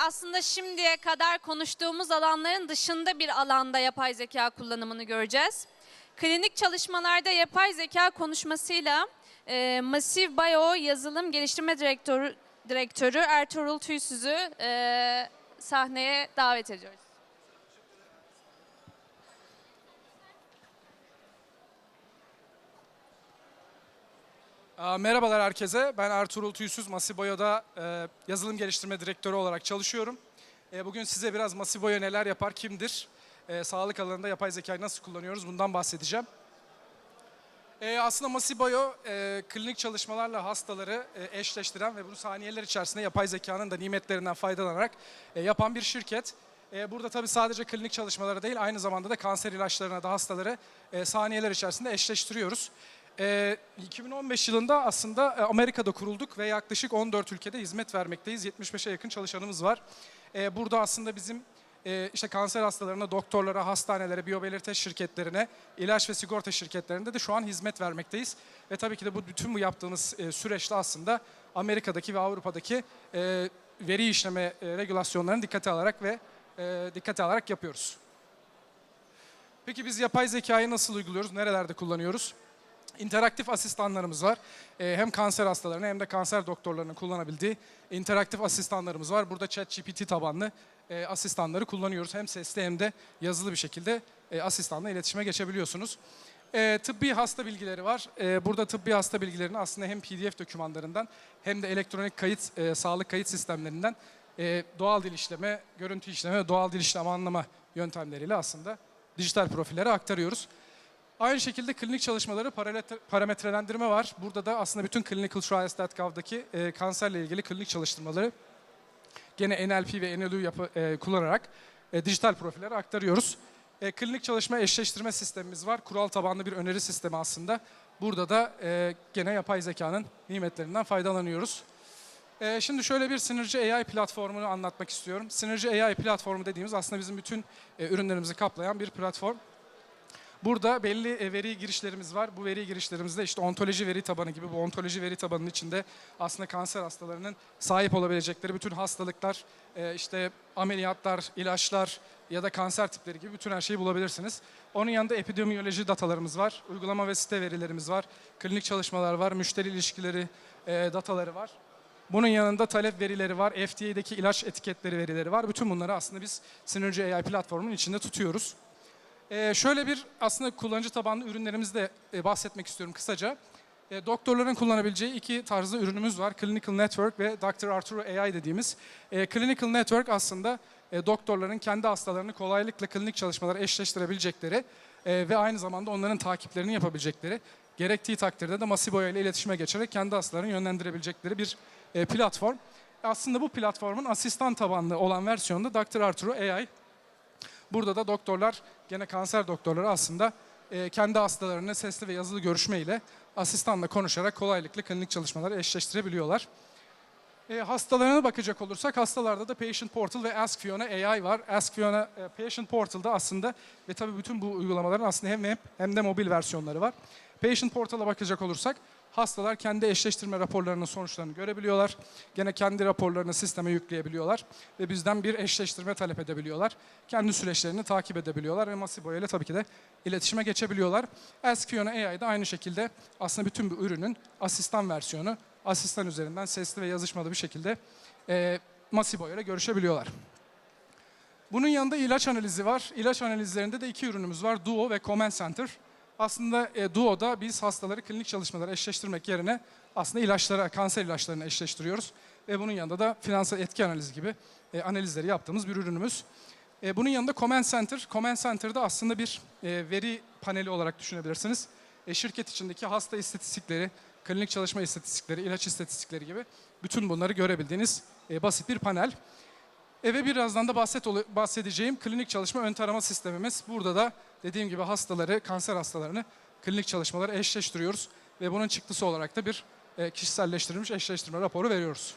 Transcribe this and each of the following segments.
Aslında şimdiye kadar konuştuğumuz alanların dışında bir alanda yapay zeka kullanımını göreceğiz. Klinik çalışmalarda yapay zeka konuşmasıyla e, Massive Bio yazılım geliştirme direktörü, direktörü Ertuğrul Tüysüz'ü e, sahneye davet ediyoruz. Merhabalar herkese. Ben Ertuğrul Tüysüz, Masiboyo'da e, yazılım geliştirme direktörü olarak çalışıyorum. E, bugün size biraz Masiboyo neler yapar, kimdir, e, sağlık alanında yapay zekayı nasıl kullanıyoruz bundan bahsedeceğim. Aslında Masiboyo e, klinik çalışmalarla hastaları eşleştiren ve bunu saniyeler içerisinde yapay zekanın da nimetlerinden faydalanarak yapan bir şirket. Burada tabii sadece klinik çalışmalara değil aynı zamanda da kanser ilaçlarına da hastaları saniyeler içerisinde eşleştiriyoruz. E, 2015 yılında aslında e, Amerika'da kurulduk ve yaklaşık 14 ülkede hizmet vermekteyiz. 75'e yakın çalışanımız var. E, burada aslında bizim e, işte kanser hastalarına, doktorlara, hastanelere, biyobelirte şirketlerine, ilaç ve sigorta şirketlerinde de şu an hizmet vermekteyiz. Ve tabii ki de bu bütün bu yaptığımız e, süreçte aslında Amerika'daki ve Avrupa'daki e, veri işleme e, regülasyonlarını dikkate alarak ve e, dikkate alarak yapıyoruz. Peki biz yapay zekayı nasıl uyguluyoruz? Nerelerde kullanıyoruz? İnteraktif asistanlarımız var. Ee, hem kanser hastalarının hem de kanser doktorlarının kullanabildiği interaktif asistanlarımız var. Burada ChatGPT tabanlı e, asistanları kullanıyoruz. Hem sesli hem de yazılı bir şekilde e, asistanla iletişime geçebiliyorsunuz. E, tıbbi hasta bilgileri var. E, burada tıbbi hasta bilgilerini aslında hem PDF dokümanlarından hem de elektronik kayıt, e, sağlık kayıt sistemlerinden e, doğal dil işleme, görüntü işleme ve doğal dil işleme anlama yöntemleriyle aslında dijital profillere aktarıyoruz. Aynı şekilde klinik çalışmaları parametre- parametrelendirme var. Burada da aslında bütün clinicaltrials.gov'daki e, kanserle ilgili klinik çalıştırmaları gene NLP ve NLU yapı, e, kullanarak e, dijital profillere aktarıyoruz. E, klinik çalışma eşleştirme sistemimiz var. Kural tabanlı bir öneri sistemi aslında. Burada da e, gene yapay zekanın nimetlerinden faydalanıyoruz. E, şimdi şöyle bir Synergy AI platformunu anlatmak istiyorum. Synergy AI platformu dediğimiz aslında bizim bütün e, ürünlerimizi kaplayan bir platform. Burada belli e, veri girişlerimiz var. Bu veri girişlerimizde işte ontoloji veri tabanı gibi bu ontoloji veri tabanının içinde aslında kanser hastalarının sahip olabilecekleri bütün hastalıklar, e, işte ameliyatlar, ilaçlar ya da kanser tipleri gibi bütün her şeyi bulabilirsiniz. Onun yanında epidemiyoloji datalarımız var, uygulama ve site verilerimiz var, klinik çalışmalar var, müşteri ilişkileri e, dataları var. Bunun yanında talep verileri var, FDA'deki ilaç etiketleri verileri var. Bütün bunları aslında biz Synergy AI platformunun içinde tutuyoruz. Ee, şöyle bir aslında kullanıcı tabanlı ürünlerimizde e, bahsetmek istiyorum kısaca. E, doktorların kullanabileceği iki tarzda ürünümüz var. Clinical Network ve Dr. Arturo AI dediğimiz. E, Clinical Network aslında e, doktorların kendi hastalarını kolaylıkla klinik çalışmalara eşleştirebilecekleri ve aynı zamanda onların takiplerini yapabilecekleri, gerektiği takdirde de Masibo ile iletişime geçerek kendi hastalarını yönlendirebilecekleri bir platform. Aslında bu platformun asistan tabanlı olan versiyonu da Dr. Arturo AI. Burada da doktorlar, gene kanser doktorları aslında e, kendi hastalarını sesli ve yazılı görüşme ile asistanla konuşarak kolaylıkla klinik çalışmaları eşleştirebiliyorlar. E, hastalarına bakacak olursak hastalarda da Patient Portal ve Ask Fiona AI var. Ask Fiona e, Patient Portal'da aslında ve tabii bütün bu uygulamaların aslında hem web hem de mobil versiyonları var. Patient Portal'a bakacak olursak hastalar kendi eşleştirme raporlarının sonuçlarını görebiliyorlar. Gene kendi raporlarını sisteme yükleyebiliyorlar ve bizden bir eşleştirme talep edebiliyorlar. Kendi süreçlerini takip edebiliyorlar ve Masibo ile tabii ki de iletişime geçebiliyorlar. Ask Fiona AI da aynı şekilde aslında bütün bu ürünün asistan versiyonu. Asistan üzerinden sesli ve yazışmalı bir şekilde e, Masibo ile görüşebiliyorlar. Bunun yanında ilaç analizi var. İlaç analizlerinde de iki ürünümüz var. Duo ve Command Center. Aslında e, Duo'da biz hastaları klinik çalışmalara eşleştirmek yerine aslında ilaçlara, kanser ilaçlarını eşleştiriyoruz. Ve bunun yanında da finansal etki analizi gibi e, analizleri yaptığımız bir ürünümüz. E, bunun yanında Command Center. Command Center'da aslında bir e, veri paneli olarak düşünebilirsiniz. Şirket içindeki hasta istatistikleri, klinik çalışma istatistikleri, ilaç istatistikleri gibi bütün bunları görebildiğiniz basit bir panel. E, ve birazdan da bahset, bahsedeceğim klinik çalışma ön tarama sistemimiz. Burada da dediğim gibi hastaları, kanser hastalarını klinik çalışmalara eşleştiriyoruz. Ve bunun çıktısı olarak da bir e, kişiselleştirilmiş eşleştirme raporu veriyoruz.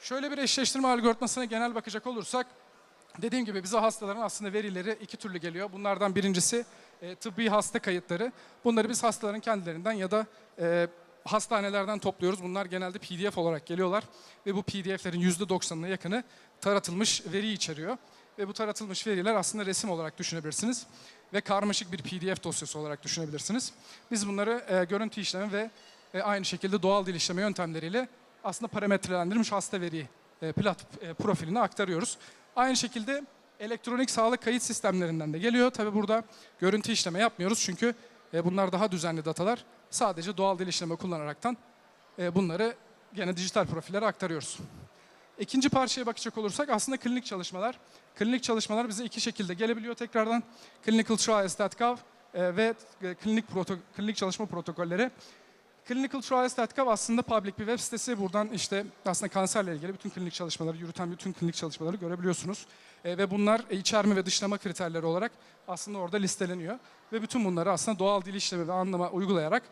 Şöyle bir eşleştirme algoritmasına genel bakacak olursak, dediğim gibi bize hastaların aslında verileri iki türlü geliyor. Bunlardan birincisi e, tıbbi hasta kayıtları. Bunları biz hastaların kendilerinden ya da e, hastanelerden topluyoruz. Bunlar genelde PDF olarak geliyorlar ve bu PDF'lerin %90'ına yakını taratılmış veri içeriyor. Ve bu taratılmış veriler aslında resim olarak düşünebilirsiniz ve karmaşık bir PDF dosyası olarak düşünebilirsiniz. Biz bunları e, görüntü işlemi ve e, aynı şekilde doğal dil işleme yöntemleriyle aslında parametrelendirilmiş hasta veri e, plat e, profiline aktarıyoruz. Aynı şekilde elektronik sağlık kayıt sistemlerinden de geliyor. Tabi burada görüntü işleme yapmıyoruz çünkü e, bunlar daha düzenli datalar. Sadece doğal dil işleme kullanaraktan e, bunları gene dijital profillere aktarıyoruz. İkinci parçaya bakacak olursak aslında klinik çalışmalar. Klinik çalışmalar bize iki şekilde gelebiliyor tekrardan. clinicaltrials.gov e, ve e, klinik, proto, klinik çalışma protokolleri. Clinicaltrials.gov aslında public bir web sitesi. Buradan işte aslında kanserle ilgili bütün klinik çalışmaları, yürüten bütün klinik çalışmaları görebiliyorsunuz. E, ve bunlar içerme ve dışlama kriterleri olarak aslında orada listeleniyor. Ve bütün bunları aslında doğal dil işlemi ve anlama uygulayarak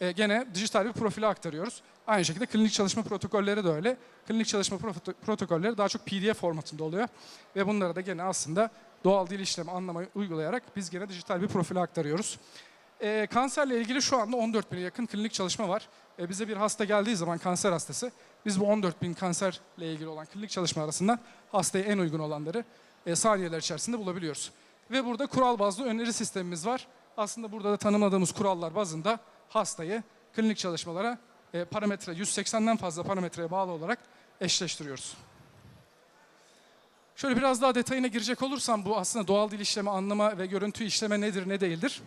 e, gene dijital bir profile aktarıyoruz. Aynı şekilde klinik çalışma protokolleri de öyle. Klinik çalışma proto- protokolleri daha çok PDF formatında oluyor. Ve bunları da gene aslında doğal dil işlemi anlamayı uygulayarak biz gene dijital bir profile aktarıyoruz. E, kanserle ilgili şu anda 14 bine yakın klinik çalışma var. E, bize bir hasta geldiği zaman kanser hastası, biz bu 14 bin kanserle ilgili olan klinik çalışma arasından hastaya en uygun olanları e, saniyeler içerisinde bulabiliyoruz. Ve burada kural bazlı öneri sistemimiz var. Aslında burada da tanımladığımız kurallar bazında hastayı klinik çalışmalara e, parametre 180'den fazla parametreye bağlı olarak eşleştiriyoruz. Şöyle biraz daha detayına girecek olursam bu aslında doğal dil işleme, anlama ve görüntü işleme nedir, ne değildir?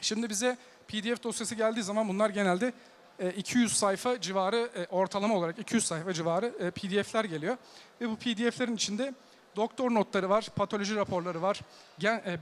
Şimdi bize PDF dosyası geldiği zaman bunlar genelde e, 200 sayfa civarı e, ortalama olarak 200 sayfa civarı e, PDF'ler geliyor. Ve bu PDF'lerin içinde doktor notları var, patoloji raporları var, gen, e,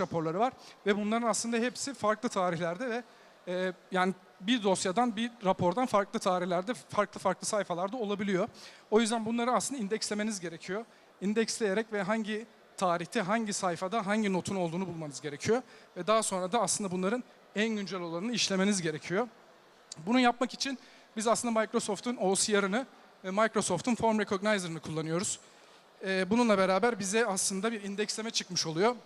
raporları var ve bunların aslında hepsi farklı tarihlerde ve e, yani bir dosyadan bir rapordan farklı tarihlerde farklı farklı sayfalarda olabiliyor. O yüzden bunları aslında indekslemeniz gerekiyor. İndeksleyerek ve hangi tarihte hangi sayfada hangi notun olduğunu bulmanız gerekiyor. Ve daha sonra da aslında bunların en güncel olanını işlemeniz gerekiyor. Bunu yapmak için biz aslında Microsoft'un OCR'ını ve Microsoft'un Form Recognizer'ını kullanıyoruz. Ee, Bununla beraber bize aslında bir indeksleme çıkmış oluyor.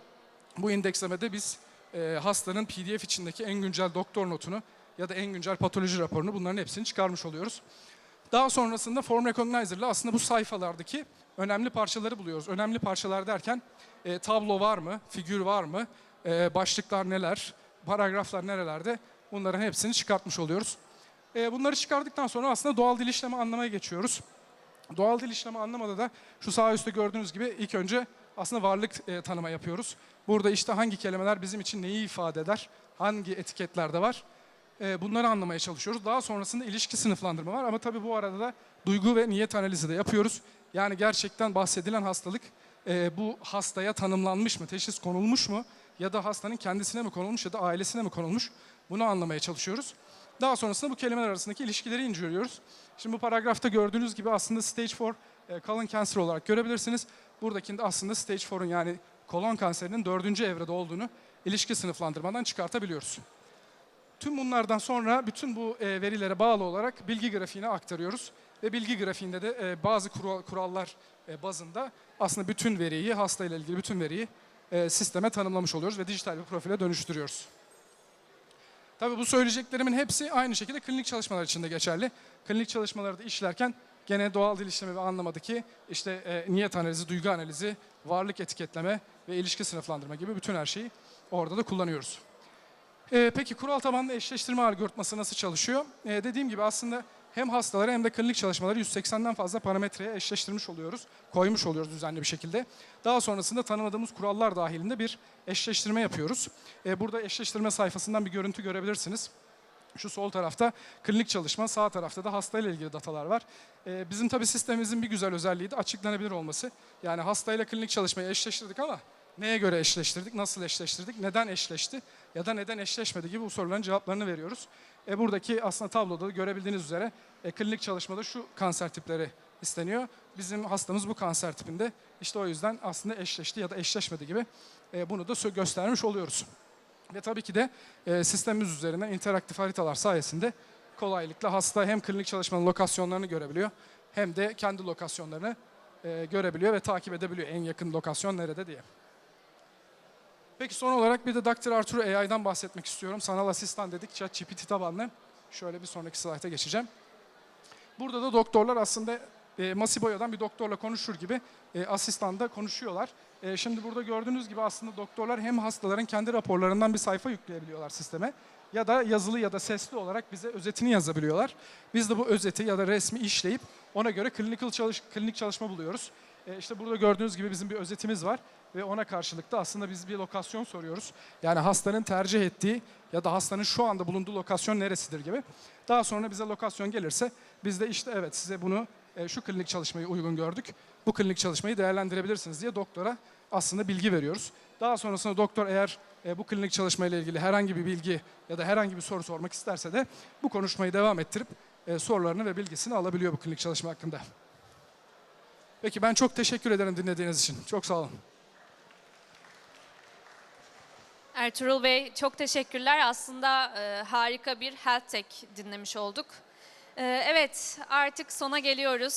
Bu indekslemede biz e, hastanın PDF içindeki en güncel doktor notunu ya da en güncel patoloji raporunu bunların hepsini çıkarmış oluyoruz. Daha sonrasında Form Recognizer ile aslında bu sayfalardaki önemli parçaları buluyoruz. Önemli parçalar derken e, tablo var mı, figür var mı, e, başlıklar neler, paragraflar nerelerde bunların hepsini çıkartmış oluyoruz. E, bunları çıkardıktan sonra aslında doğal dil işlemi anlamaya geçiyoruz. Doğal dil işlemi anlamada da şu sağ üstte gördüğünüz gibi ilk önce aslında varlık e, tanıma yapıyoruz. Burada işte hangi kelimeler bizim için neyi ifade eder, hangi etiketlerde var e, bunları anlamaya çalışıyoruz. Daha sonrasında ilişki sınıflandırma var ama tabii bu arada da duygu ve niyet analizi de yapıyoruz. Yani gerçekten bahsedilen hastalık e, bu hastaya tanımlanmış mı, teşhis konulmuş mu ya da hastanın kendisine mi konulmuş ya da ailesine mi konulmuş bunu anlamaya çalışıyoruz. Daha sonrasında bu kelimeler arasındaki ilişkileri inceliyoruz. Şimdi bu paragrafta gördüğünüz gibi aslında stage 4 e, colon cancer olarak görebilirsiniz. Buradakinde aslında stage 4'un yani kolon kanserinin dördüncü evrede olduğunu ilişki sınıflandırmadan çıkartabiliyoruz. Tüm bunlardan sonra bütün bu e, verilere bağlı olarak bilgi grafiğine aktarıyoruz. Ve bilgi grafiğinde de e, bazı kural- kurallar e, bazında aslında bütün veriyi, hastayla ilgili bütün veriyi e, sisteme tanımlamış oluyoruz ve dijital bir profile dönüştürüyoruz. Tabii bu söyleyeceklerimin hepsi aynı şekilde klinik çalışmalar için de geçerli. Klinik çalışmaları da işlerken gene doğal dil işlemi ve anlamadaki işte e, niyet analizi, duygu analizi, varlık etiketleme ve ilişki sınıflandırma gibi bütün her şeyi orada da kullanıyoruz. Ee, peki kural tabanlı eşleştirme algoritması nasıl çalışıyor? Ee, dediğim gibi aslında hem hastaları hem de klinik çalışmaları 180'den fazla parametreye eşleştirmiş oluyoruz, koymuş oluyoruz düzenli bir şekilde. Daha sonrasında tanımadığımız kurallar dahilinde bir eşleştirme yapıyoruz. Ee, burada eşleştirme sayfasından bir görüntü görebilirsiniz. Şu sol tarafta klinik çalışma, sağ tarafta da hastayla ilgili datalar var. Ee, bizim tabii sistemimizin bir güzel özelliği de açıklanabilir olması. Yani hastayla klinik çalışmayı eşleştirdik ama neye göre eşleştirdik, nasıl eşleştirdik, neden eşleşti ya da neden eşleşmedi gibi bu soruların cevaplarını veriyoruz. E, buradaki aslında tabloda da görebildiğiniz üzere e, klinik çalışmada şu kanser tipleri isteniyor. Bizim hastamız bu kanser tipinde. İşte o yüzden aslında eşleşti ya da eşleşmedi gibi e, bunu da göstermiş oluyoruz. Ve tabii ki de e, sistemimiz üzerinden interaktif haritalar sayesinde kolaylıkla hasta hem klinik çalışmanın lokasyonlarını görebiliyor hem de kendi lokasyonlarını e, görebiliyor ve takip edebiliyor en yakın lokasyon nerede diye. Peki son olarak bir de Dr. Arturo AI'dan bahsetmek istiyorum. Sanal asistan dedik, ChatGPT tabanlı. Şöyle bir sonraki slayta geçeceğim. Burada da doktorlar aslında e, Masiboya'dan bir doktorla konuşur gibi e, asistanda konuşuyorlar. E, şimdi burada gördüğünüz gibi aslında doktorlar hem hastaların kendi raporlarından bir sayfa yükleyebiliyorlar sisteme ya da yazılı ya da sesli olarak bize özetini yazabiliyorlar. Biz de bu özeti ya da resmi işleyip ona göre clinical çalış, klinik çalışma buluyoruz. E, işte burada gördüğünüz gibi bizim bir özetimiz var ve ona karşılık da aslında biz bir lokasyon soruyoruz. Yani hastanın tercih ettiği ya da hastanın şu anda bulunduğu lokasyon neresidir gibi. Daha sonra bize lokasyon gelirse biz de işte evet size bunu e, şu klinik çalışmayı uygun gördük. Bu klinik çalışmayı değerlendirebilirsiniz diye doktora aslında bilgi veriyoruz. Daha sonrasında doktor eğer e, bu klinik çalışmayla ilgili herhangi bir bilgi ya da herhangi bir soru sormak isterse de bu konuşmayı devam ettirip e, sorularını ve bilgisini alabiliyor bu klinik çalışma hakkında. Peki ben çok teşekkür ederim dinlediğiniz için. Çok sağ olun. Ertuğrul Bey çok teşekkürler. Aslında e, harika bir health tech dinlemiş olduk. E, evet artık sona geliyoruz.